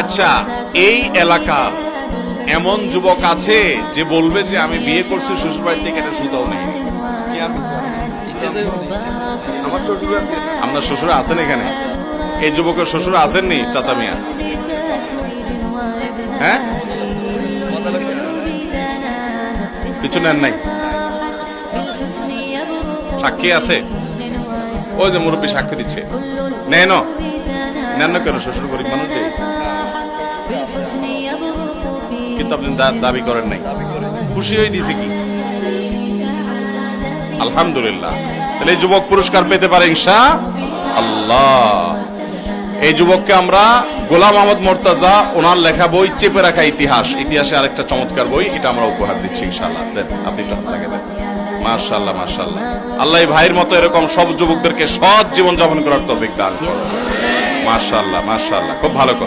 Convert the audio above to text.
আচ্ছা এই এলাকার এমন যুবক আছে যে বলবে যে আমি বিয়ে করছি শ্বশুর বাড়ি থেকে এটা সুতাও নেই। আপনার শ্বশুর আছেন এখানে? এই যুবকের শ্বশুর আসেননি চাচা মিয়া? হ্যাঁ? কিছু নেন নাই? সাক্ষী আছে? ওই যে মুরব্বী সাক্ষী দিচ্ছে। নেন নেন কেন? শ্বশুর গরিব মানুষ যে? কিন্তু আপনি দাবি করেন নাই। খুশি হয়ে দিয়েছে কি? আলহামদুলিল্লাহ। তাহলে এই যুবক পুরস্কার পেতে পারে ইনশা আল্লাহ। এই যুবককে আমরা গোলাম আহমদ মোর্তাজা, ওনার লেখা বই চেপে রাখা ইতিহাস। ইতিহাসে আরেকটা চমৎকার বই, এটা আমরা উপহার দিচ্ছি ইনশাআল্লাহ। দেন, আপনি একটু হাত লাগিয়ে দেন মার্শাল্লাহ মার্শাল্লাহ আল্লাহ ভাইয়ের মতো এরকম সব যুবকদেরকে সৎ জীবন যাপন করার তৌফিক দান করুন। মার্শাল্লাহ মাশাল্লাহ খুব ভালো কথা।